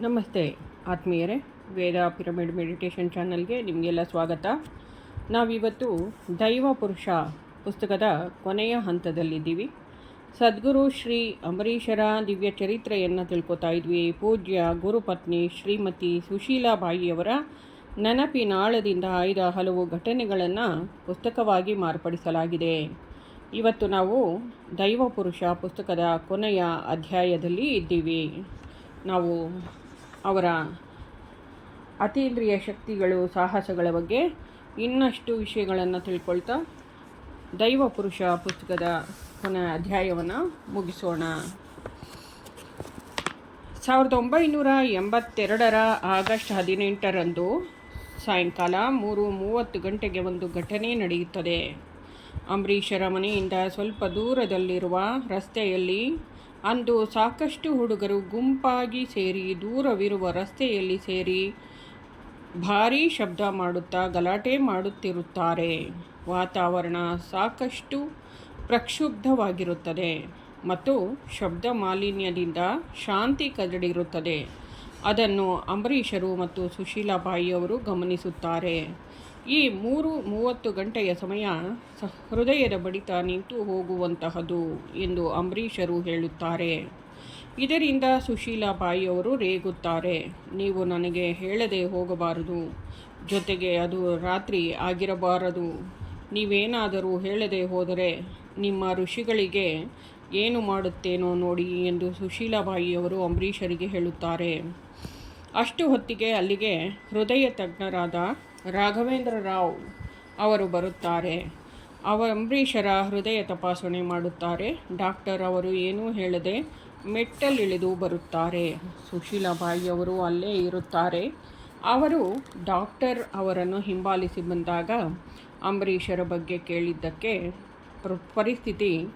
ನಮಸ್ತೆ ಆತ್ಮೀಯರೇ, ವೇದ pyramid meditation ಚಾನಲ್ಗೆ ನಿಮಗೆಲ್ಲ ಸ್ವಾಗತ. ನಾವಿವತ್ತು ದೈವ ಪುರುಷ ಪುಸ್ತಕದ ಕೊನೆಯ ಹಂತದಲ್ಲಿದ್ದೀವಿ. ಸದ್ಗುರು ಶ್ರೀ ಅಂಬರೀಷರ ದಿವ್ಯ ಚರಿತ್ರೆಯನ್ನು ತಿಳ್ಕೊತಾ ಇದ್ವಿ. ಪೂಜ್ಯ ಗುರುಪತ್ನಿ ಶ್ರೀಮತಿ ಸುಶೀಲಾಬಾಯಿಯವರ ನೆನಪಿನಾಳದಿಂದ ಆಯ್ದ ಹಲವು ಘಟನೆಗಳನ್ನು ಪುಸ್ತಕವಾಗಿ ಮಾರ್ಪಡಿಸಲಾಗಿದೆ. ಇವತ್ತು ನಾವು ದೈವ ಪುರುಷ ಪುಸ್ತಕದ ಕೊನೆಯ ಅಧ್ಯಾಯದಲ್ಲಿ ಇದ್ದೀವಿ. ನಾವು ಅವರ ಅತೀಂದ್ರಿಯ ಶಕ್ತಿಗಳು, ಸಾಹಸಗಳ ಬಗ್ಗೆ ಇನ್ನಷ್ಟು ವಿಷಯಗಳನ್ನು ತಿಳ್ಕೊಳ್ತಾ ದೈವ ಪುರುಷ ಪುಸ್ತಕದ ಕೊನೆಯ ಅಧ್ಯಾಯವನ್ನು ಮುಗಿಸೋಣ. ಸಾವಿರದ ಒಂಬೈನೂರ ಎಂಬತ್ತೆರಡರ ಆಗಸ್ಟ್ ಹದಿನೆಂಟರಂದು ಸಾಯಂಕಾಲ ಮೂರು ಮೂವತ್ತು ಗಂಟೆಗೆ ಒಂದು ಘಟನೆ ನಡೆಯುತ್ತದೆ. ಅಂಬರೀಷರ ಮನೆಯಿಂದ ಸ್ವಲ್ಪ ದೂರದಲ್ಲಿರುವ ರಸ್ತೆಯಲ್ಲಿ ಅಂದು ಸಾಕಷ್ಟು ಹುಡುಗರು ಗುಂಪಾಗಿ ಸೇರಿ ದೂರವಿರುವ ರಸ್ತೆಯಲ್ಲಿ ಸೇರಿ ಭಾರೀ ಶಬ್ದ ಮಾಡುತ್ತಾ ಗಲಾಟೆ ಮಾಡುತ್ತಿರುತ್ತಾರೆ. ವಾತಾವರಣ ಸಾಕಷ್ಟು ಪ್ರಕ್ಷುಬ್ಧವಾಗಿರುತ್ತದೆ ಮತ್ತು ಶಬ್ದ ಮಾಲಿನ್ಯದಿಂದ ಶಾಂತಿ ಕದಡಿರುತ್ತದೆ. ಅದನ್ನು ಅಂಬರೀಷರು ಮತ್ತು ಸುಶೀಲಾಬಾಯಿಯವರು ಗಮನಿಸುತ್ತಾರೆ. ಈ ಮೂರು ಮೂವತ್ತು ಗಂಟೆಯ ಸಮಯ ಹೃದಯದ ಬಡಿತ ನಿಂತು ಹೋಗುವಂತಹದು ಎಂದು ಅಂಬರೀಷರು ಹೇಳುತ್ತಾರೆ. ಇದರಿಂದ ಸುಶೀಲಾಬಾಯಿಯವರು ರೇಗುತ್ತಾರೆ. ನೀವು ನನಗೆ ಹೇಳದೆ ಹೋಗಬಾರದು. ಜೊತೆಗೆ ಅದು ರಾತ್ರಿ ಆಗಿರಬಾರದು. ನೀವೇನಾದರೂ ಹೇಳದೆ ಹೋದರೆ ನಿಮ್ಮ ಋಷಿಗಳಿಗೆ ಏನು ಮಾಡುತ್ತೇನೋ ನೋಡಿ ಎಂದು ಸುಶೀಲಾಬಾಯಿಯವರು ಅಂಬರೀಷರಿಗೆ ಹೇಳುತ್ತಾರೆ. ಅಷ್ಟು ಹೊತ್ತಿಗೆ ಅಲ್ಲಿಗೆ ಹೃದಯ ತಜ್ಞರಾದ ರಾಘವೇಂದ್ರ ರಾವ್ ಅವರು ಬರುತ್ತಾರೆ. ಅವ ಅಂಬರೀಷರ ಹೃದಯ ತಪಾಸಣೆ ಮಾಡುತ್ತಾರೆ. ಡಾಕ್ಟರ್ ಅವರು ಏನೂ ಹೇಳದೆ ಮೆಟ್ಟಲಿಳಿದು ಬರುತ್ತಾರೆ. ಸುಶೀಲಾಬಾಯಿ ಅವರು ಅಲ್ಲೇ ಇರುತ್ತಾರೆ. ಅವರು ಡಾಕ್ಟರ್ ಅವರನ್ನು ಹಿಂಬಾಲಿಸಿ ಬಂದಾಗ ಅಂಬರೀಷರ ಬಗ್ಗೆ ಕೇಳಿದ್ದಕ್ಕೆ ಪರಿಸ್ಥಿತಿ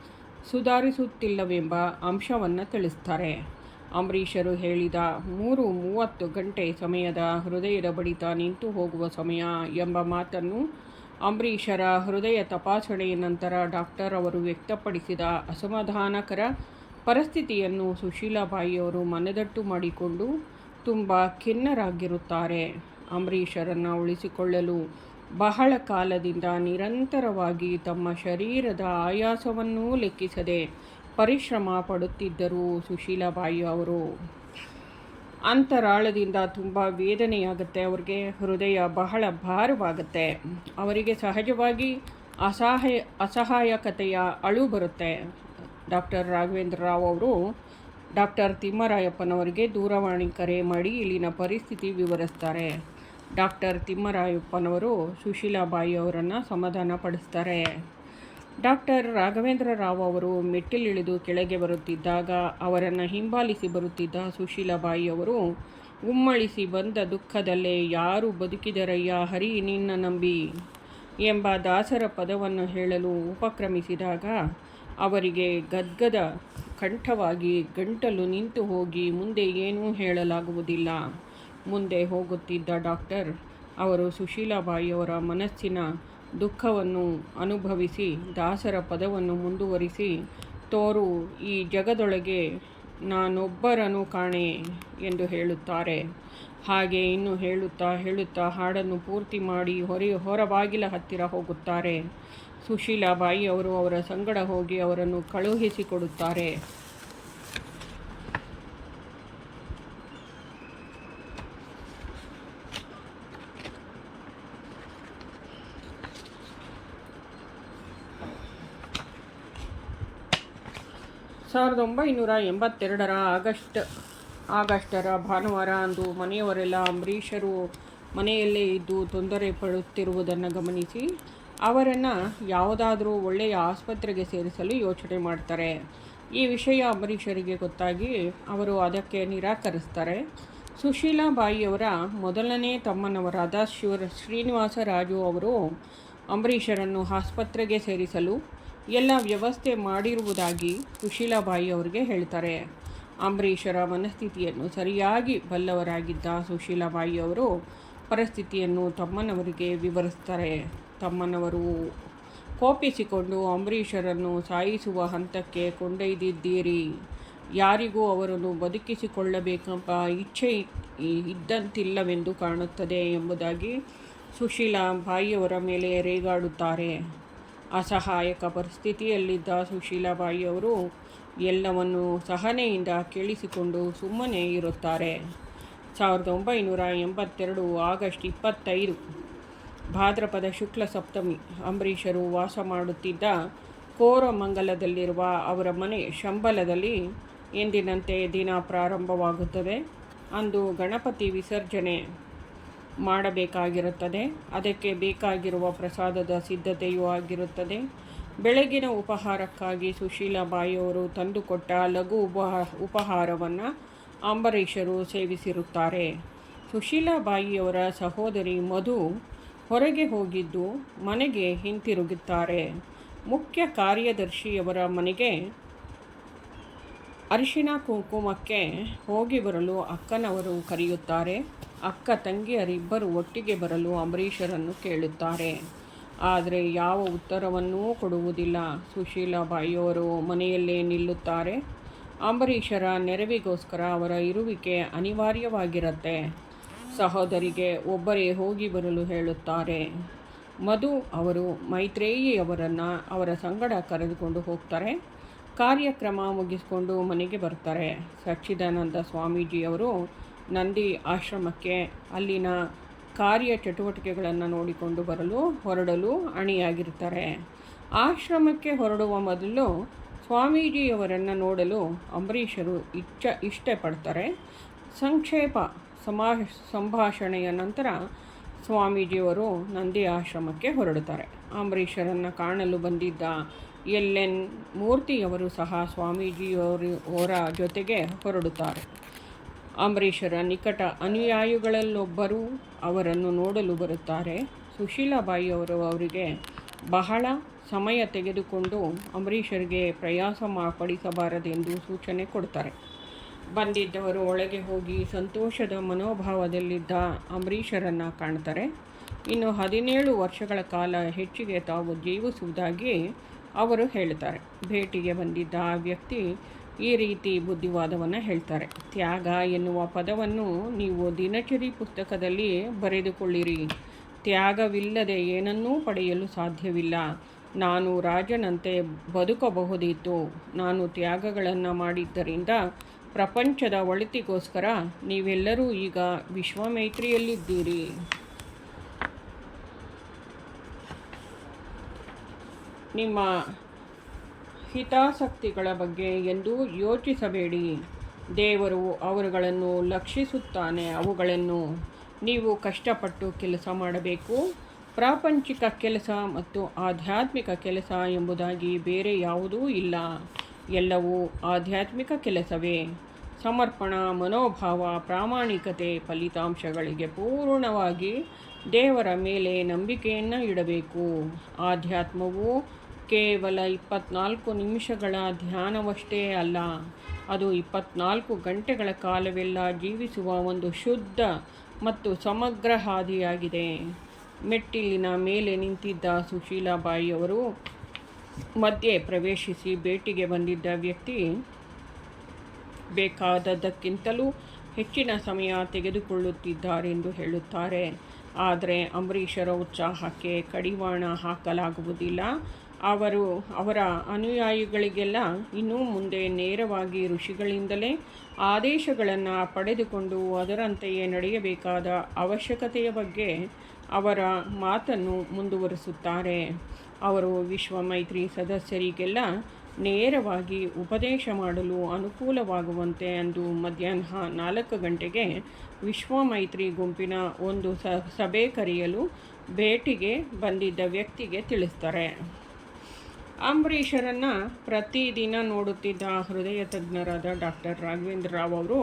ಸುಧಾರಿಸುತ್ತಿಲ್ಲವೆಂಬ ಅಂಶವನ್ನು ತಿಳಿಸ್ತಾರೆ. ಅಂಬರೀಷರು ಹೇಳಿದ ಮೂರು ಮೂವತ್ತು ಗಂಟೆ ಸಮಯದ ಹೃದಯದ ಬಡಿತ ನಿಂತು ಹೋಗುವ ಸಮಯ ಎಂಬ ಮಾತನ್ನು ಅಂಬರೀಷರ ಹೃದಯ ತಪಾಸಣೆಯ ನಂತರ ಡಾಕ್ಟರ್ ಅವರು ವ್ಯಕ್ತಪಡಿಸಿದ ಅಸಮಾಧಾನಕರ ಪರಿಸ್ಥಿತಿಯನ್ನು ಸುಶೀಲಾಬಾಯಿಯವರು ಮನದಟ್ಟು ಮಾಡಿಕೊಂಡು ತುಂಬ ಖಿನ್ನರಾಗಿರುತ್ತಾರೆ. ಅಂಬರೀಷರನ್ನು ಉಳಿಸಿಕೊಳ್ಳಲು ಬಹಳ ಕಾಲದಿಂದ ನಿರಂತರವಾಗಿ ತಮ್ಮ ಶರೀರದ ಆಯಾಸವನ್ನೂ ಲೆಕ್ಕಿಸದೆ ಪರಿಶ್ರಮ ಪಡುತ್ತಿದ್ದರು ಸುಶೀಲಾಬಾಯಿ ಅವರು. ಅಂತರಾಳದಿಂದ ತುಂಬ ವೇದನೆಯಾಗುತ್ತೆ, ಅವರಿಗೆ ಹೃದಯ ಬಹಳ ಭಾರವಾಗುತ್ತೆ. ಅವರಿಗೆ ಸಹಜವಾಗಿ ಅಸಹಾಯ, ಅಸಹಾಯಕತೆಯ ಅಳು ಬರುತ್ತೆ. ಡಾಕ್ಟರ್ ರಾಘವೇಂದ್ರ ರಾವ್ ಅವರು ಡಾಕ್ಟರ್ ತಿಮ್ಮರಾಯಪ್ಪನವರಿಗೆ ದೂರವಾಣಿ ಕರೆ ಮಾಡಿ ಇಲ್ಲಿನ ಪರಿಸ್ಥಿತಿ ವಿವರಿಸ್ತಾರೆ. ಡಾಕ್ಟರ್ ತಿಮ್ಮರಾಯಪ್ಪನವರು ಸುಶೀಲಾಬಾಯಿ ಅವರನ್ನು ಸಮಾಧಾನ ಪಡಿಸ್ತಾರೆ ಡಾಕ್ಟರ್ ರಾಘವೇಂದ್ರ ರಾವ್ ಅವರು ಮೆಟ್ಟಿಲಿಳಿದು ಕೆಳಗೆ ಬರುತ್ತಿದ್ದಾಗ, ಅವರನ್ನು ಹಿಂಬಾಲಿಸಿ ಬರುತ್ತಿದ್ದ ಸುಶೀಲಾಬಾಯಿ ಅವರು, ಉಮ್ಮಳಿಸಿ ಬಂದ ದುಃಖದಲ್ಲೇ ಯಾರು ಬದುಕಿದರಯ್ಯ? ಹರಿ, ನಿನ್ನ ನಂಬಿ ಎಂಬ ದಾಸರ ಪದವನ್ನು ಹೇಳಲು ಉಪಕ್ರಮಿಸಿದಾಗ, ಅವರಿಗೆ ಗದ್ಗದ ಕಂಠವಾಗಿ ಗಂಟಲು ನಿಂತು ಹೋಗಿ, ಮುಂದೆ ಏನೂ ಹೇಳಲಾಗುವುದಿಲ್ಲ. ಮುಂದೆ ಹೋಗುತ್ತಿದ್ದ ಡಾಕ್ಟರ್ ಅವರು ಸುಶೀಲಾಬಾಯಿಯವರ ಮನಸ್ಸಿನ ದುಃಖವನ್ನು ಅನುಭವಿಸಿ, ದಾಸರ ಪದವನ್ನು ಮುಂದುವರಿಸಿ, ತೋರು, ಈ ಜಗದೊಳಗೆ ನಾನೊಬ್ಬರನು ಕಾಣೆ ಎಂದು ಹೇಳುತ್ತಾರೆ. ಹಾಗೆ ಇನ್ನು ಹೇಳುತ್ತಾ ಹೇಳುತ್ತಾ ಹಾಡನ್ನು ಪೂರ್ತಿ ಮಾಡಿ ಹೊರ ಹೊರಬಾಗಿಲ ಹತ್ತಿರ ಹೋಗುತ್ತಾರೆ. ಸುಶೀಲಾಬಾಯಿ ಅವರು ಅವರ ಸಂಗಡ ಹೋಗಿ ಅವರನ್ನು ಕಳುಹಿಸಿಕೊಡುತ್ತಾರೆ. ಸಾವಿರದ ಒಂಬೈನೂರ ಎಂಬತ್ತೆರಡರ ಆಗಸ್ಟ್, ಆಗಸ್ಟರ ಭಾನುವಾರ ಅಂದು ಮನೆಯವರೆಲ್ಲ ಅಂಬರೀಷರು ಮನೆಯಲ್ಲೇ ಇದ್ದು ತೊಂದರೆ ಪಡುತ್ತಿರುವುದನ್ನು ಗಮನಿಸಿ ಅವರನ್ನು ಯಾವುದಾದರೂ ಒಳ್ಳೆಯ ಆಸ್ಪತ್ರೆಗೆ ಸೇರಿಸಲು ಯೋಚನೆ ಮಾಡ್ತಾರೆ. ಈ ವಿಷಯ ಅಂಬರೀಷರಿಗೆ ಗೊತ್ತಾಗಿ ಅವರು ಅದಕ್ಕೆ ನಿರಾಕರಿಸ್ತಾರೆ. ಸುಶೀಲಾಬಾಯಿಯವರ ಮೊದಲನೇ ತಮ್ಮನವರಾದ ಶಿವ ಶ್ರೀನಿವಾಸ ರಾಜು ಅವರು ಅಂಬರೀಷರನ್ನು ಆಸ್ಪತ್ರೆಗೆ ಸೇರಿಸಲು ಎಲ್ಲ ವ್ಯವಸ್ಥೆ ಮಾಡಿರುವುದಾಗಿ ಸುಶೀಲಾಬಾಯಿ ಅವರಿಗೆ ಹೇಳ್ತಾರೆ. ಅಂಬರೀಷರ ಮನಸ್ಥಿತಿಯನ್ನು ಸರಿಯಾಗಿ ಬಲ್ಲವರಾಗಿದ್ದ ಸುಶೀಲಾಬಾಯಿ ಅವರು ಪರಿಸ್ಥಿತಿಯನ್ನು ತಮ್ಮನವರಿಗೆ ವಿವರಿಸ್ತಾರೆ. ತಮ್ಮನವರು ಕೋಪಿಸಿಕೊಂಡು ಅಂಬರೀಷರನ್ನು ಸಾಯಿಸುವ ಹಂತಕ್ಕೆ ಕೊಂಡೊಯ್ದಿದ್ದೀರಿ. ಯಾರಿಗೂ ಅವರನ್ನು ಬದುಕಿಸಿಕೊಳ್ಳಬೇಕೆಂಬ ಇಚ್ಛೆ ಇದ್ದಂತಿಲ್ಲವೆಂದು ಕಾಣುತ್ತದೆ ಎಂಬುದಾಗಿ ಸುಶೀಲಾ ಬಾಯಿಯವರ ಮೇಲೆ ರೇಗಾಡುತ್ತಾರೆ. ಅಸಹಾಯಕ ಪರಿಸ್ಥಿತಿಯಲ್ಲಿದ್ದ ಸುಶೀಲಾಬಾಯಿಯವರು ಎಲ್ಲವನ್ನು ಸಹನೆಯಿಂದ ಕೇಳಿಸಿಕೊಂಡು ಸುಮ್ಮನೆ ಇರುತ್ತಾರೆ. ಸಾವಿರದ ಒಂಬೈನೂರ ಎಂಬತ್ತೆರಡು ಆಗಸ್ಟ್ ಇಪ್ಪತ್ತೈದು, ಭಾದ್ರಪದ ಶುಕ್ಲ ಸಪ್ತಮಿ, ಅಂಬರೀಷರು ವಾಸ ಮಾಡುತ್ತಿದ್ದ ಕೋರಮಂಗಲದಲ್ಲಿರುವ ಅವರ ಮನೆ ಶಂಬಲದಲ್ಲಿ ಎಂದಿನಂತೆ ದಿನ ಪ್ರಾರಂಭವಾಗುತ್ತದೆ. ಅಂದು ಗಣಪತಿ ವಿಸರ್ಜನೆ. ಮಾಡಬೇಕಾಗಿರುತ್ತದೆ. ಅದಕ್ಕೆ ಬೇಕಾಗಿರುವ ಪ್ರಸಾದದ ಸಿದ್ಧತೆಯೂ ಆಗಿರುತ್ತದೆ. ಬೆಳಗಿನ ಉಪಹಾರಕ್ಕಾಗಿ ಸುಶೀಲಾಬಾಯಿಯವರು ತಂದುಕೊಟ್ಟ ಲಘು ಉಪಹ, ಉಪಹಾರವನ್ನು ಅಂಬರೀಷರು ಸೇವಿಸಿರುತ್ತಾರೆ. ಸುಶೀಲಾಬಾಯಿಯವರ ಸಹೋದರಿ ಮಧು ಹೊರಗೆ ಹೋಗಿದ್ದು ಮನೆಗೆ ಹಿಂತಿರುಗುತ್ತಾರೆ. ಮುಖ್ಯ ಕಾರ್ಯದರ್ಶಿಯವರ ಮನೆಗೆ ಅರಿಶಿನ ಕುಂಕುಮಕ್ಕೆ ಹೋಗಿ ಬರಲು ಅಕ್ಕನವರು ಕರೆಯುತ್ತಾರೆ. ಅಕ್ಕ ತಂಗಿಯರಿಬ್ಬರು ಒಟ್ಟಿಗೆ ಬರಲು ಅಂಬರೀಷರನ್ನು ಕೇಳುತ್ತಾರೆ. ಆದರೆ ಯಾವ ಉತ್ತರವನ್ನೂ ಕೊಡುವುದಿಲ್ಲ. ಸುಶೀಲಾಬಾಯಿಯವರು ಮನೆಯಲ್ಲೇ ನಿಲ್ಲುತ್ತಾರೆ. ಅಂಬರೀಷರ ನೆರವಿಗೋಸ್ಕರ ಅವರ ಇರುವಿಕೆ ಅನಿವಾರ್ಯವಾಗಿರುತ್ತೆ. ಸಹೋದರಿಗೆ ಒಬ್ಬರೇ ಹೋಗಿ ಬರಲು ಹೇಳುತ್ತಾರೆ. ಮಧು ಅವರು ಮೈತ್ರೇಯಿಯವರನ್ನು ಅವರ ಸಂಗಡ ಕರೆದುಕೊಂಡು ಹೋಗ್ತಾರೆ. ಕಾರ್ಯಕ್ರಮ ಮುಗಿಸಿಕೊಂಡು ಮನೆಗೆ ಬರ್ತಾರೆ. ಸಚ್ಚಿದಾನಂದ ಸ್ವಾಮೀಜಿಯವರು ನಂದಿ ಆಶ್ರಮಕ್ಕೆ ಅಲ್ಲಿನ ಕಾರ್ಯ ಚಟುವಟಿಕೆಗಳನ್ನು ನೋಡಿಕೊಂಡು ಬರಲು, ಹೊರಡಲು ಅಣಿಯಾಗಿರುತ್ತಾರೆ. ಆಶ್ರಮಕ್ಕೆ ಹೊರಡುವ ಮೊದಲು ಸ್ವಾಮೀಜಿಯವರನ್ನು ನೋಡಲು ಅಂಬರೀಷರು ಇಚ್ಛ, ಇಷ್ಟಪಡ್ತಾರೆ. ಸಂಕ್ಷೇಪ ಸಮಾ ಸಂಭಾಷಣೆಯ ನಂತರ ಸ್ವಾಮೀಜಿಯವರು ನಂದಿ ಆಶ್ರಮಕ್ಕೆ ಹೊರಡುತ್ತಾರೆ. ಅಂಬರೀಷರನ್ನು ಕಾಣಲು ಬಂದಿದ್ದ ಎಲ್ ಎನ್ ಮೂರ್ತಿಯವರು ಸಹ ಸ್ವಾಮೀಜಿಯವರು, ಅವರ ಜೊತೆಗೆ ಹೊರಡುತ್ತಾರೆ. ಅಂಬರೀಷರ ನಿಕಟ ಅನುಯಾಯಿಗಳಲ್ಲೊಬ್ಬರೂ ಅವರನ್ನು ನೋಡಲು ಬರುತ್ತಾರೆ. ಸುಶೀಲಾಬಾಯಿಯವರು ಅವರಿಗೆ ಬಹಳ ಸಮಯ ತೆಗೆದುಕೊಂಡು ಅಂಬರೀಷರಿಗೆ ಪ್ರಯಾಸ ಮಾಪಡಿಸಬಾರದೆಂದು ಸೂಚನೆ ಕೊಡ್ತಾರೆ. ಬಂದಿದ್ದವರು ಒಳಗೆ ಹೋಗಿ ಸಂತೋಷದ ಮನೋಭಾವದಲ್ಲಿದ್ದ ಅಂಬರೀಷರನ್ನು ಕಾಣ್ತಾರೆ. ಇನ್ನು ಹದಿನೇಳು ವರ್ಷಗಳ ಕಾಲ ಹೆಚ್ಚಿಗೆ ತಾವು ಜೀವಿಸುವುದಾಗಿ ಅವರು ಹೇಳ್ತಾರೆ. ಭೇಟಿಗೆ ಬಂದಿದ್ದ ಆ ವ್ಯಕ್ತಿ ಈ ರೀತಿ ಬುದ್ಧಿವಾದವನ್ನು ಹೇಳ್ತಾರೆ. ತ್ಯಾಗ ಎನ್ನುವ ಪದವನ್ನು ನೀವು ದಿನಚರಿ ಪುಸ್ತಕದಲ್ಲಿ ಬರೆದುಕೊಳ್ಳಿರಿ. ತ್ಯಾಗವಿಲ್ಲದೆ ಏನನ್ನೂ ಪಡೆಯಲು ಸಾಧ್ಯವಿಲ್ಲ. ನಾನು ರಾಜನಂತೆ ಬದುಕಬಹುದಿತ್ತು. ನಾನು ತ್ಯಾಗಗಳನ್ನು ಮಾಡಿದ್ದರಿಂದ ಪ್ರಪಂಚದ ಒಳಿತಿಗೋಸ್ಕರ ನೀವೆಲ್ಲರೂ ಈಗ ವಿಶ್ವಮೈತ್ರಿಯಲ್ಲಿದ್ದೀರಿ. ನಿಮ್ಮ ಹಿತಾಸಕ್ತಿಗಳ ಬಗ್ಗೆ ಎಂದು ಯೋಚಿಸಬೇಡಿ. ದೇವರು ಅವರುಗಳನ್ನು ಲಕ್ಷಿಸುತ್ತಾನೆ, ಅವುಗಳನ್ನು ನೀವು ಕಷ್ಟಪಟ್ಟು ಕೆಲಸ ಮಾಡಬೇಕು. ಪ್ರಾಪಂಚಿಕ ಕೆಲಸ ಮತ್ತು ಆಧ್ಯಾತ್ಮಿಕ ಕೆಲಸ ಎಂಬುದಾಗಿ ಬೇರೆ ಯಾವುದೂ ಇಲ್ಲ. ಎಲ್ಲವೂ ಆಧ್ಯಾತ್ಮಿಕ ಕೆಲಸವೇ. ಸಮರ್ಪಣಾ, ಮನೋಭಾವ, ಪ್ರಾಮಾಣಿಕತೆ, ಫಲಿತಾಂಶಗಳಿಗೆ ಪೂರ್ಣವಾಗಿ ದೇವರ ಮೇಲೆ ನಂಬಿಕೆಯನ್ನು ಇಡಬೇಕು. ಆಧ್ಯಾತ್ಮವು ಕೇವಲ ಇಪ್ಪತ್ನಾಲ್ಕು ನಿಮಿಷಗಳ ಧ್ಯಾನವಷ್ಟೇ ಅಲ್ಲ, ಅದು ಇಪ್ಪತ್ನಾಲ್ಕು ಗಂಟೆಗಳ ಕಾಲವೆಲ್ಲ ಜೀವಿಸುವ ಒಂದು ಶುದ್ಧ ಮತ್ತು ಸಮಗ್ರ ಹಾದಿಯಾಗಿದೆ. ಮೆಟ್ಟಿಲಿನ ಮೇಲೆ ನಿಂತಿದ್ದ ಸುಶೀಲಾಬಾಯಿಯವರು ಮಧ್ಯೆ ಪ್ರವೇಶಿಸಿ ಭೇಟಿಗೆ ಬಂದಿದ್ದ ವ್ಯಕ್ತಿ, ಬೇಕಾದದ್ದಕ್ಕಿಂತಲೂ ಹೆಚ್ಚಿನ ಸಮಯ ತೆಗೆದುಕೊಳ್ಳುತ್ತಿದ್ದಾರೆಂದು ಹೇಳುತ್ತಾರೆ. ಆದರೆ ಅಂಬರೀಷರ ಉತ್ಸಾಹಕ್ಕೆ ಕಡಿವಾಣ ಹಾಕಲಾಗುವುದಿಲ್ಲ. ಅವರು ಅವರ ಅನುಯಾಯಿಗಳಿಗೆಲ್ಲ ಇನ್ನೂ ಮುಂದೆ ನೇರವಾಗಿ ಋಷಿಗಳಿಂದಲೇ ಆದೇಶಗಳನ್ನು ಪಡೆದುಕೊಂಡು ಅದರಂತೆಯೇ ನಡೆಯಬೇಕಾದ ಅವಶ್ಯಕತೆಯ ಬಗ್ಗೆ ಅವರ ಮಾತನ್ನು ಮುಂದುವರಿಸುತ್ತಾರೆ. ಅವರು ವಿಶ್ವ ಮೈತ್ರಿ ಸದಸ್ಯರಿಗೆಲ್ಲ ನೇರವಾಗಿ ಉಪದೇಶ ಮಾಡಲು ಅನುಕೂಲವಾಗುವಂತೆ ಅಂದು ಮಧ್ಯಾಹ್ನ ನಾಲ್ಕು ಗಂಟೆಗೆ ವಿಶ್ವ ಮೈತ್ರಿ ಗುಂಪಿನ ಒಂದು ಸಭೆ ಕರೆಯಲು ಭೇಟಿಗೆ ಬಂದಿದ್ದ ವ್ಯಕ್ತಿಗೆ ತಿಳಿಸ್ತಾರೆ. ಅಂಬರೀಷರನ್ನು ಪ್ರತಿದಿನ ನೋಡುತ್ತಿದ್ದ ಹೃದಯ ತಜ್ಞರಾದ ಡಾಕ್ಟರ್ ರಾಘವೇಂದ್ರ ರಾವ್ ಅವರು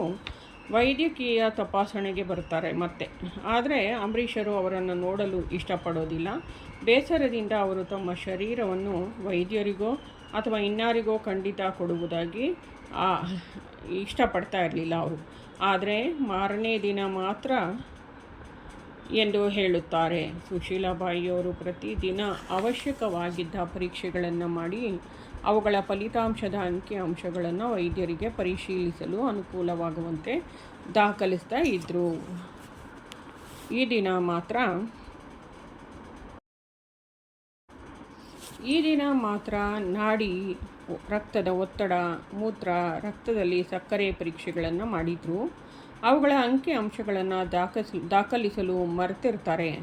ವೈದ್ಯಕೀಯ ತಪಾಸಣೆಗೆ ಬರ್ತಾರೆ ಮತ್ತೆ. ಆದರೆ ಅಂಬರೀಷರು ಅವರನ್ನು ನೋಡಲು ಇಷ್ಟಪಡೋದಿಲ್ಲ. ಬೇಸರದಿಂದ ಅವರು ತಮ್ಮ ಶರೀರವನ್ನು ವೈದ್ಯರಿಗೋ ಅಥವಾ ಇನ್ನಾರಿಗೋ ಖಂಡಿತ ಕೊಡುವುದಾಗಿ ಇಷ್ಟಪಡ್ತಾ ಇರಲಿಲ್ಲ ಅವರು. ಆದರೆ ಮಾರನೇ ದಿನ ಮಾತ್ರ ಎಂದು ಹೇಳುತ್ತಾರೆ. ಸುಶೀಲಾಬಾಯಿಯವರು ಪ್ರತಿದಿನ ಅವಶ್ಯಕವಾಗಿದ್ದ ಪರೀಕ್ಷೆಗಳನ್ನು ಮಾಡಿ, ಅವುಗಳ ಫಲಿತಾಂಶದ ಅಂಕಿಅಂಶಗಳನ್ನು ವೈದ್ಯರಿಗೆ ಪರಿಶೀಲಿಸಲು ಅನುಕೂಲವಾಗುವಂತೆ ದಾಖಲಿಸ್ತಾ ಇದ್ದರು ಈ ದಿನ ಮಾತ್ರ, ಈ ದಿನ ಮಾತ್ರ ನಾಡಿ ರಕ್ತದ ಒತ್ತಡ, ಮೂತ್ರ ರಕ್ತದಲ್ಲಿ ಸಕ್ಕರೆ ಪರೀಕ್ಷೆಗಳನ್ನು ಮಾಡಿದರು. ಅವುಗಳ ಅಂಕಿ ಅಂಶಗಳನ್ನು ದಾಖಲಿಸಲು ಮರೆತಿರ್ತಾರೆ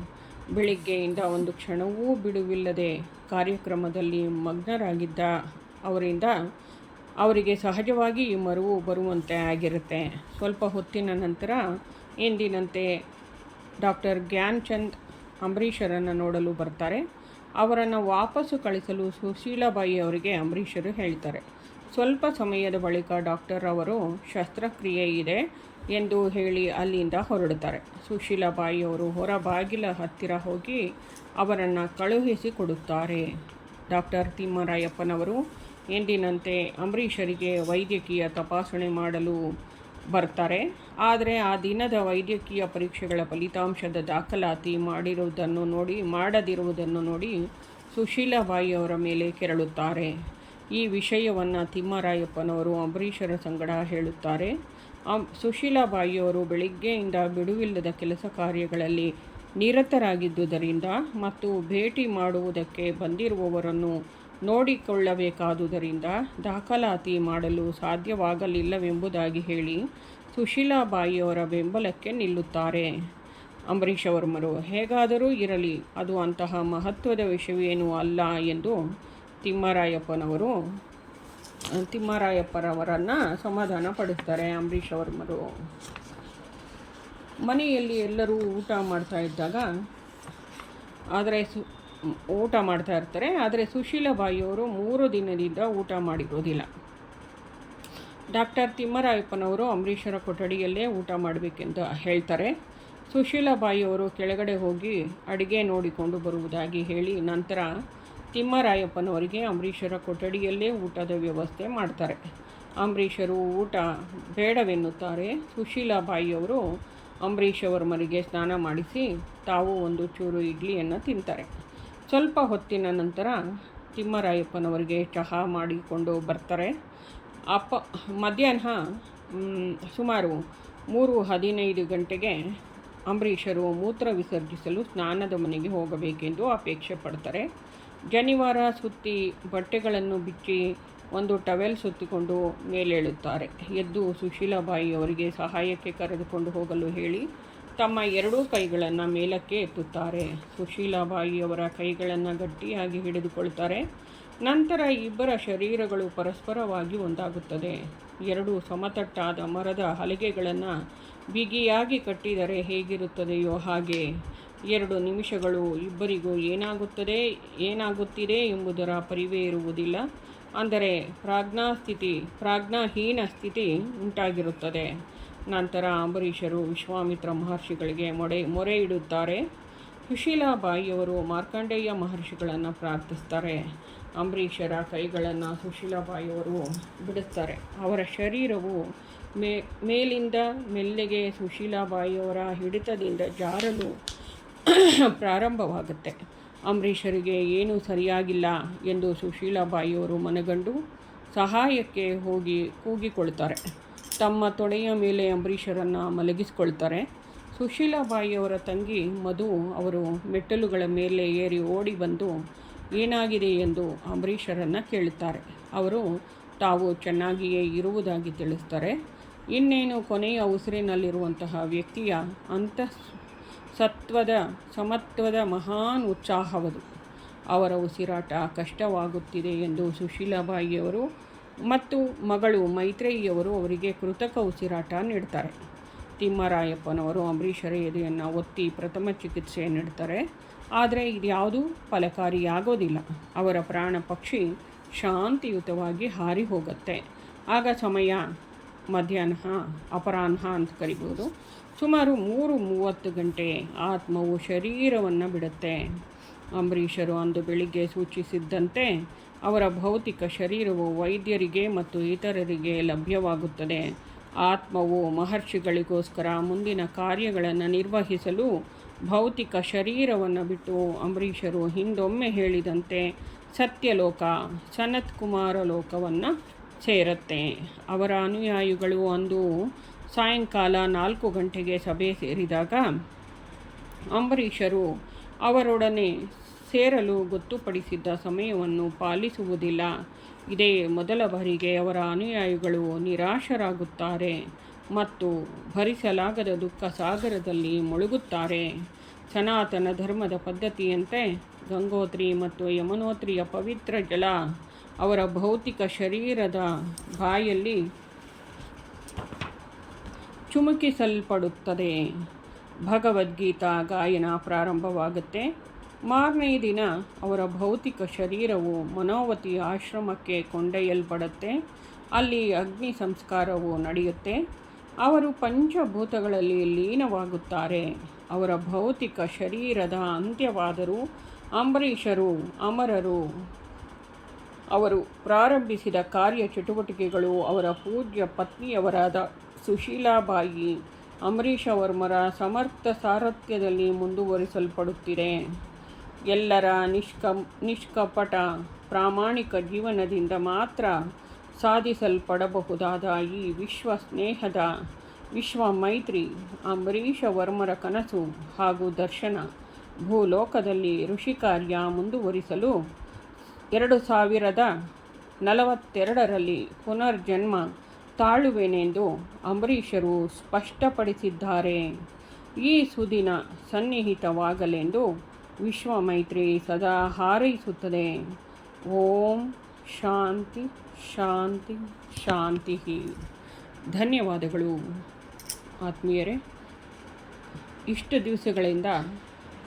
ಬೆಳಿಗ್ಗೆಯಿಂದ ಒಂದು ಕ್ಷಣವೂ ಬಿಡುವಿಲ್ಲದೆ ಕಾರ್ಯಕ್ರಮದಲ್ಲಿ ಮಗ್ನರಾಗಿದ್ದ ಅವರಿಂದ ಅವರಿಗೆ ಸಹಜವಾಗಿ ಈ ಮರುವು ಬರುವಂತೆ ಆಗಿರುತ್ತೆ. ಸ್ವಲ್ಪ ಹೊತ್ತಿನ ನಂತರ ಎಂದಿನಂತೆ ಡಾಕ್ಟರ್ ಜ್ಞಾನ್ಚಂದ್ ಅಂಬರೀಷರನ್ನು ನೋಡಲು ಬರ್ತಾರೆ. ಅವರನ್ನು ವಾಪಸ್ಸು ಕಳಿಸಲು ಸುಶೀಲಾಬಾಯಿ ಅವರಿಗೆ ಅಂಬರೀಷರು ಹೇಳ್ತಾರೆ. ಸ್ವಲ್ಪ ಸಮಯದ ಬಳಿಕ ಡಾಕ್ಟರ್ ಅವರು ಶಸ್ತ್ರಕ್ರಿಯೆ ಇದೆ. ಎಂದು ಹೇಳಿ ಅಲ್ಲಿಂದ ಹೊರಡುತ್ತಾರೆ. ಸುಶೀಲಾಬಾಯಿಯವರು ಹೊರ ಬಾಗಿಲ ಹತ್ತಿರ ಹೋಗಿ ಅವರನ್ನು ಕಳುಹಿಸಿ ಕೊಡುತ್ತಾರೆ. ಡಾಕ್ಟರ್ ತಿಮ್ಮರಾಯಪ್ಪನವರು, ಎಂದಿನಂತೆ ಅಂಬರೀಷರಿಗೆ ವೈದ್ಯಕೀಯ ತಪಾಸಣೆ ಮಾಡಲು ಬರ್ತಾರೆ. ಆದರೆ ಆ ದಿನದ ವೈದ್ಯಕೀಯ ಪರೀಕ್ಷೆಗಳ ಫಲಿತಾಂಶದ ದಾಖಲಾತಿ ಮಾಡಿರುವುದನ್ನು ನೋಡಿ, ಮಾಡದಿರುವುದನ್ನು ನೋಡಿ ಸುಶೀಲಾಬಾಯಿಯವರ ಮೇಲೆ ಕೆರಳುತ್ತಾರೆ. ಈ ವಿಷಯವನ್ನು ತಿಮ್ಮರಾಯಪ್ಪನವರು ಅಂಬರೀಷರ ಸಂಗಡ ಹೇಳುತ್ತಾರೆ. ಸುಶೀಲಾಬಾಯಿಯವರು ಬೆಳಿಗ್ಗೆಯಿಂದ ಬಿಡುವಿಲ್ಲದ ಕೆಲಸ ಕಾರ್ಯಗಳಲ್ಲಿ ನಿರತರಾಗಿದ್ದುದರಿಂದ ಮತ್ತು ಭೇಟಿ ಮಾಡುವುದಕ್ಕೆ ಬಂದಿರುವವರನ್ನು ನೋಡಿಕೊಳ್ಳಬೇಕಾದುದರಿಂದ ದಾಖಲಾತಿ ಮಾಡಲು ಸಾಧ್ಯವಾಗಲಿಲ್ಲವೆಂಬುದಾಗಿ ಹೇಳಿ ಸುಶೀಲಾಬಾಯಿಯವರ ಬೆಂಬಲಕ್ಕೆ ನಿಲ್ಲುತ್ತಾರೆ. ಅಂಬರೀಷ್ ವರ್ಮರು ಹೇಗಾದರೂ ಇರಲಿ, ಅದು ಅಂತಹ ಮಹತ್ವದ ವಿಷಯವೇನೂ ಅಲ್ಲ ಎಂದು ತಿಮ್ಮರಾಯಪ್ಪನವರು ತಿಮ್ಮರಾಯಪ್ಪರವರನ್ನು ಸಮಾಧಾನ ಪಡಿಸ್ತಾರೆ ಅಂಬರೀಷ್ ವರ್ಮರು ಮನೆಯಲ್ಲಿ ಎಲ್ಲರೂ ಊಟ ಮಾಡ್ತಾ ಇದ್ದಾಗ, ಆದರೆ ಸು, ಊಟ ಮಾಡ್ತಾ ಇರ್ತಾರೆ, ಆದರೆ ಸುಶೀಲಾಬಾಯಿಯವರು ಮೂರು ದಿನದಿಂದ ಊಟ ಮಾಡಿರೋದಿಲ್ಲ. ಡಾಕ್ಟರ್ ತಿಮ್ಮರಾಯಪ್ಪನವರು ಅಂಬರೀಷರ ಕೊಠಡಿಯಲ್ಲೇ ಊಟ ಮಾಡಬೇಕೆಂದು ಹೇಳ್ತಾರೆ. ಸುಶೀಲಾಬಾಯಿಯವರು ಕೆಳಗಡೆ ಹೋಗಿ ಅಡುಗೆ ನೋಡಿಕೊಂಡು ಬರುವುದಾಗಿ ಹೇಳಿ ನಂತರ ತಿಮ್ಮರಾಯಪ್ಪನವರಿಗೆ ಅಂಬರೀಷರ ಕೊಠಡಿಯಲ್ಲೇ ಊಟದ ವ್ಯವಸ್ಥೆ ಮಾಡ್ತಾರೆ. ಅಂಬರೀಷರು ಊಟ ಬೇಡವೆನ್ನುತ್ತಾರೆ. ಸುಶೀಲಾಬಾಯಿಯವರು ಅಂಬರೀಷ್ ಮರಿಗೆ ಸ್ನಾನ ಮಾಡಿಸಿ ತಾವು ಒಂದು ಚೂರು ಇಡ್ಲಿಯನ್ನು ತಿಂತಾರೆ. ಸ್ವಲ್ಪ ಹೊತ್ತಿನ ನಂತರ ತಿಮ್ಮರಾಯಪ್ಪನವರಿಗೆ ಚಹಾ ಮಾಡಿಕೊಂಡು ಬರ್ತಾರೆ. ಅಪ್ಪ, ಮಧ್ಯಾಹ್ನ ಸುಮಾರು ಮೂರು ಹದಿನೈದು ಗಂಟೆಗೆ ಅಂಬರೀಷರು ಮೂತ್ರ ವಿಸರ್ಜಿಸಲು ಸ್ನಾನದ ಮನೆಗೆ ಹೋಗಬೇಕೆಂದು ಅಪೇಕ್ಷೆ ಪಡ್ತಾರೆ. ಜನಿವಾರ ಸುತ್ತಿ ಬಟ್ಟೆಗಳನ್ನು ಬಿಚ್ಚಿ ಒಂದು ಟವೆಲ್ ಸುತ್ತಿಕೊಂಡು ಮೇಲೇಳುತ್ತಾರೆ. ಎದ್ದು ಸುಶೀಲಾಬಾಯಿ ಅವರಿಗೆ ಸಹಾಯಕ್ಕೆ ಕರೆದುಕೊಂಡು ಹೋಗಲು ಹೇಳಿ ತಮ್ಮ ಎರಡೂ ಕೈಗಳನ್ನು ಮೇಲಕ್ಕೆ ಎತ್ತುತ್ತಾರೆ. ಸುಶೀಲಾಬಾಯಿಯವರ ಕೈಗಳನ್ನು ಗಟ್ಟಿಯಾಗಿ ಹಿಡಿದುಕೊಳ್ತಾರೆ. ನಂತರ ಇಬ್ಬರ ಶರೀರಗಳು ಪರಸ್ಪರವಾಗಿ ಒಂದಾಗುತ್ತದೆ. ಎರಡು ಸಮತಟ್ಟಾದ ಮರದ ಹಲಗೆಗಳನ್ನು ಬಿಗಿಯಾಗಿ ಕಟ್ಟಿದರೆ ಹೇಗಿರುತ್ತದೆಯೋ ಹಾಗೆ ಎರಡು ನಿಮಿಷಗಳು ಇಬ್ಬರಿಗೂ ಏನಾಗುತ್ತದೆ, ಏನಾಗುತ್ತಿದೆ ಎಂಬುದರ ಪರಿವೇ ಇರುವುದಿಲ್ಲ ಅಂದರೆ ಪ್ರಾಜ್ಞಾಸ್ಥಿತಿ ಪ್ರಾಜ್ಞಾಹೀನ ಸ್ಥಿತಿ ಉಂಟಾಗಿರುತ್ತದೆ. ನಂತರ ಅಂಬರೀಷರು ವಿಶ್ವಾಮಿತ್ರ ಮಹರ್ಷಿಗಳಿಗೆ ಮೊಡೆ, ಮೊರೆ ಇಡುತ್ತಾರೆ. ಸುಶೀಲಾಬಾಯಿಯವರು ಮಾರ್ಕಂಡೇಯ ಮಹರ್ಷಿಗಳನ್ನು ಪ್ರಾರ್ಥಿಸ್ತಾರೆ. ಅಂಬರೀಷರ ಕೈಗಳನ್ನು ಸುಶೀಲಾಬಾಯಿಯವರು ಬಿಡುತ್ತಾರೆ ಅವರ ಶರೀರವು ಮೇ, ಮೇಲಿಂದ ಮೆಲ್ಲೆಗೆ ಸುಶೀಲಾಬಾಯಿಯವರ ಹಿಡಿತದಿಂದ ಜಾರಲು ಪ್ರಾರಂಭವಾಗುತ್ತೆ. ಅಂಬರೀಷರಿಗೆ ಏನೂ ಸರಿಯಾಗಿಲ್ಲ ಎಂದು ಸುಶೀಲಾಬಾಯಿಯವರು ಮನಗಂಡು ಸಹಾಯಕ್ಕೆ ಹೋಗಿ ಕೂಗಿಕೊಳ್ತಾರೆ. ತಮ್ಮ ತೊಡೆಯ ಮೇಲೆ ಅಂಬರೀಷರನ್ನು ಮಲಗಿಸ್ಕೊಳ್ತಾರೆ. ಸುಶೀಲಾಬಾಯಿಯವರ ತಂಗಿ ಮಧು ಅವರು ಮೆಟ್ಟಲುಗಳ ಮೇಲೆ ಏರಿ ಓಡಿ ಬಂದು, ಏನಾಗಿದೆ ಎಂದು ಅಂಬರೀಷರನ್ನು ಕೇಳುತ್ತಾರೆ. ಅವರು, ತಾವು ಚೆನ್ನಾಗಿಯೇ ಇರುವುದಾಗಿ ತಿಳಿಸ್ತಾರೆ. ಇನ್ನೇನು ಕೊನೆಯ ಉಸಿರಿನಲ್ಲಿರುವಂತಹ ವ್ಯಕ್ತಿಯ ಅಂತ ಸತ್ವದ ಸಮತ್ವದ ಮಹಾನ್ ಉತ್ಸಾಹವದು. ಅವರ ಉಸಿರಾಟ ಕಷ್ಟವಾಗುತ್ತಿದೆ ಎಂದು ಸುಶೀಲಾಬಾಯಿಯವರು ಮತ್ತು ಮಗಳು ಮೈತ್ರೇಯಿಯವರು ಅವರಿಗೆ ಕೃತಕ ಉಸಿರಾಟ ನೀಡ್ತಾರೆ. ತಿಮ್ಮರಾಯಪ್ಪನವರು ಅಂಬರೀಷರ ಎದೆಯನ್ನು ಒತ್ತಿ ಪ್ರಥಮ ಚಿಕಿತ್ಸೆ ನೀಡ್ತಾರೆ. ಆದರೆ ಇದ್ಯಾವುದೂ ಫಲಕಾರಿಯಾಗೋದಿಲ್ಲ. ಅವರ ಪ್ರಾಣ ಪಕ್ಷಿ ಶಾಂತಿಯುತವಾಗಿ ಹಾರಿ ಹೋಗುತ್ತೆ. ಆಗ ಸಮಯ ಮಧ್ಯಾಹ್ನ ಅಪರಾಹ್ನ ಅಂತ ಕರಿಬೋದು. ಸುಮಾರು ಮೂರು ಮೂವತ್ತು ಗಂಟೆ ಆತ್ಮವು ಶರೀರವನ್ನು ಬಿಡುತ್ತೆ. ಅಂಬರೀಷರು ಅಂದು ಬೆಳಿಗ್ಗೆ ಸೂಚಿಸಿದ್ದಂತೆ ಅವರ ಭೌತಿಕ ಶರೀರವು ವೈದ್ಯರಿಗೆ ಮತ್ತು ಇತರರಿಗೆ ಲಭ್ಯವಾಗುತ್ತದೆ. ಆತ್ಮವು ಮಹರ್ಷಿಗಳಿಗೋಸ್ಕರ ಮುಂದಿನ ಕಾರ್ಯಗಳನ್ನು ನಿರ್ವಹಿಸಲು ಭೌತಿಕ ಶರೀರವನ್ನು ಬಿಟ್ಟು ಅಂಬರೀಷರು ಹಿಂದೊಮ್ಮೆ ಹೇಳಿದಂತೆ ಸತ್ಯಲೋಕ ಸನತ್ಕುಮಾರ ಲೋಕವನ್ನು ಸೇರುತ್ತೆ. ಅವರ ಅನುಯಾಯಿಗಳು ಅಂದು ಸಾಯಂಕಾಲ ನಾಲ್ಕು ಗಂಟೆಗೆ ಸಭೆ ಸೇರಿದಾಗ ಅಂಬರೀಷರು ಅವರೊಡನೆ ಸೇರಲು ಗೊತ್ತುಪಡಿಸಿದ್ದ ಸಮಯವನ್ನು ಪಾಲಿಸುವುದಿಲ್ಲ. ಇದೇ ಮೊದಲ ಬಾರಿಗೆ ಅವರ ಅನುಯಾಯಿಗಳು ನಿರಾಶರಾಗುತ್ತಾರೆ ಮತ್ತು ಭರಿಸಲಾಗದ ದುಃಖ ಸಾಗರದಲ್ಲಿ ಮುಳುಗುತ್ತಾರೆ. ಸನಾತನ ಧರ್ಮದ ಪದ್ಧತಿಯಂತೆ ಗಂಗೋತ್ರಿ ಮತ್ತು ಯಮನೋತ್ರಿಯ ಪವಿತ್ರ ಜಲ ಅವರ ಭೌತಿಕ ಶರೀರದ ಬಾಯಲ್ಲಿ ಚುಮುಕಿಸಲ್ಪಡುತ್ತದೆ. ಭಗವದ್ಗೀತಾ ಗಾಯನ ಪ್ರಾರಂಭವಾಗುತ್ತೆ. ಮಾರನೇ ದಿನ ಅವರ ಭೌತಿಕ ಶರೀರವು ಮನೋವತಿ ಆಶ್ರಮಕ್ಕೆ ಕೊಂಡೊಯ್ಯಲ್ಪಡುತ್ತೆ. ಅಲ್ಲಿ ಅಗ್ನಿ ಸಂಸ್ಕಾರವು ನಡೆಯುತ್ತೆ. ಅವರು ಪಂಚಭೂತಗಳಲ್ಲಿ ಲೀನವಾಗುತ್ತಾರೆ. ಅವರ ಭೌತಿಕ ಶರೀರದ ಅಂತ್ಯವಾದರೂ ಅಂಬರೀಷರು, ಅಮರರು, ಅವರು ಪ್ರಾರಂಭಿಸಿದ ಕಾರ್ಯ ಚಟುವಟಿಕೆಗಳು ಅವರ ಪೂಜ್ಯ ಪತ್ನಿಯವರಾದ ಸುಶೀಲಾಬಾಯಿ ಅಂಬರೀಷ್ ವರ್ಮರ ಸಮರ್ಥ ಸಾರಥ್ಯದಲ್ಲಿ ಮುಂದುವರಿಸಲ್ಪಡುತ್ತಿದೆ. ಎಲ್ಲರ ನಿಷ್ಕ, ನಿಷ್ಕಪಟ ಪ್ರಾಮಾಣಿಕ ಜೀವನದಿಂದ ಮಾತ್ರ ಸಾಧಿಸಲ್ಪಡಬಹುದಾದ ಈ ವಿಶ್ವ ಸ್ನೇಹದ ವಿಶ್ವ ಮೈತ್ರಿ ಅಂಬರೀಷ ವರ್ಮರ ಕನಸು ಹಾಗೂ ದರ್ಶನ ಭೂಲೋಕದಲ್ಲಿ ಋಷಿ ಕಾರ್ಯ ಮುಂದುವರಿಸಲು ಎರಡು ಸಾವಿರದ ನಲವತ್ತೆರಡರಲ್ಲಿ ಪುನರ್ಜನ್ಮ ತಾಳುವೆನೆಂದು ಅಂಬರೀಷರು ಸ್ಪಷ್ಟಪಡಿಸಿದ್ದಾರೆ. ಈ ಸುದಿನ ಸನ್ನಿಹಿತವಾಗಲೆಂದು ವಿಶ್ವಮೈತ್ರಿ ಸದಾ ಹಾರೈಸುತ್ತದೆ. ಓಂ ಶಾಂತಿ ಶಾಂತಿ ಶಾಂತಿ. ಧನ್ಯವಾದಗಳು. ಆತ್ಮೀಯರೇ, ಇಷ್ಟು ದಿವಸಗಳಿಂದ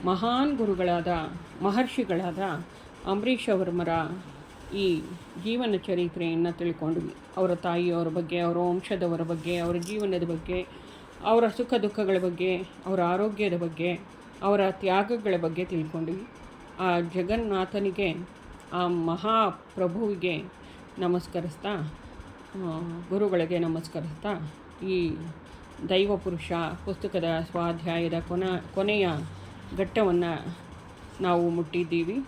ಮಹಾನ್ ಗುರುಗಳಾದ ಮಹರ್ಷಿಗಳಾದ ಅಂಬರೀಷ್ ವರ್ಮರ ಈ ಜೀವನ ಚರಿತ್ರೆಯನ್ನು ತಿಳ್ಕೊಂಡ್ವಿ. ಅವರ ತಾಯಿಯವರ ಬಗ್ಗೆ, ಅವರ ವಂಶದವರ ಬಗ್ಗೆ, ಅವರ ಜೀವನದ ಬಗ್ಗೆ, ಅವರ ಸುಖ ದುಃಖಗಳ ಬಗ್ಗೆ, ಅವರ ಆರೋಗ್ಯದ ಬಗ್ಗೆ, ಅವರ ತ್ಯಾಗಗಳ ಬಗ್ಗೆ ತಿಳ್ಕೊಂಡ್ವಿ. ಆ ಜಗನ್ನಾಥನಿಗೆ, ಆ ಮಹಾಪ್ರಭುವಿಗೆ ನಮಸ್ಕರಿಸ್ತಾ ಗುರುಗಳಿಗೆ ನಮಸ್ಕರಿಸ್ತಾ, ಈ ದೈವಪುರುಷ ಪುಸ್ತಕದ ಸ್ವಾಧ್ಯಾಯದ ಕೊನ, ಕೊನೆಯ ಘಟ್ಟವನ್ನು ನಾವು ಮುಟ್ಟಿದ್ದೀವಿ.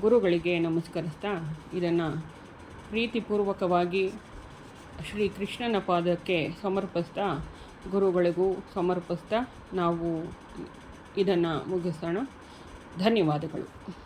ಗುರುಗಳಿಗೆ ನಮಸ್ಕರಿಸ್ತಾ ಇದನ್ನು ಪ್ರೀತಿಪೂರ್ವಕವಾಗಿ ಶ್ರೀ ಕೃಷ್ಣನ ಪಾದಕ್ಕೆ ಸಮರ್ಪಿಸ್ತಾ ಗುರುಗಳಿಗೂ ಸಮರ್ಪಿಸ್ತಾ ನಾವು ಇದನ್ನು ಮುಗಿಸೋಣ. ಧನ್ಯವಾದಗಳು.